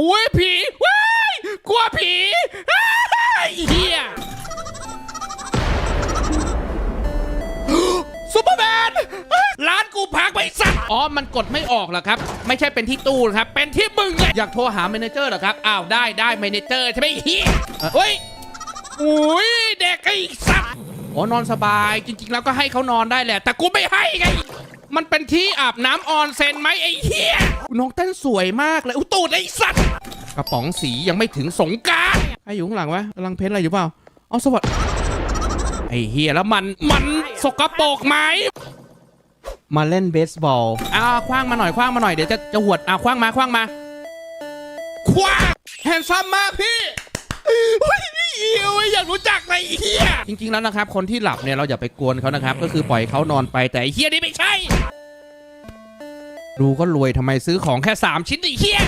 อุ้ยผีว้ายกลัวผีอ้ายเฮียซูเปอร์แมนเฮ้ยร้านกูพักไปสัตว์อ๋อ มันกดไม่ออกเหรอครับ ไม่ใช่เป็นที่ตู้นะครับ เป็นที่มึงไงอยากโทรหาเมเนเจอร์เหรอครับ อ้าว ได้ได้เมเนเจอร์ใช่ไหมเฮียเฮ้ยอุ้ยเด็กไอ้สัตว์ อ๋อนอนสบายจริง ๆ แล้วก็ให้เขานอนได้แหละ แต่กูไม่ให้ไง มันเป็นที่อาบน้ำออนเซนไหมไอ้เหี้ยน้องเต้นสวยมากเลยอุยตูดไอ้สัตว์กระป๋องสียังไม่ถึงสงกรารไอ้อยู่ข้างหลังวะกำลังเพ้นอะไรอยู่เปล่าเอาสวัสดไอ้เหี้ยแล้วมันมันสกปรกไหม มาเล่นเบสบอลอ่าคว้างมาหน่อยคว้างมาหน่อยเดี๋ยวจะจะหวดอ่าคว้างมาคว้างมาคว้างแฮนซัมมากพี่เฮ้ยนี่เอียวอยากรู้จัก ไอ้เฮียจริงๆแล้วนะครับ คนที่หลับเนี่ยเราอย่าไปกวนเขานะครับ ก็คือปล่อยเขานอนไปแต่ไอ้เฮียนี่ไม่ใช่ ดูก็รวยทำไมซื้อของแค่ 3 ชิ้นไอ้เฮีย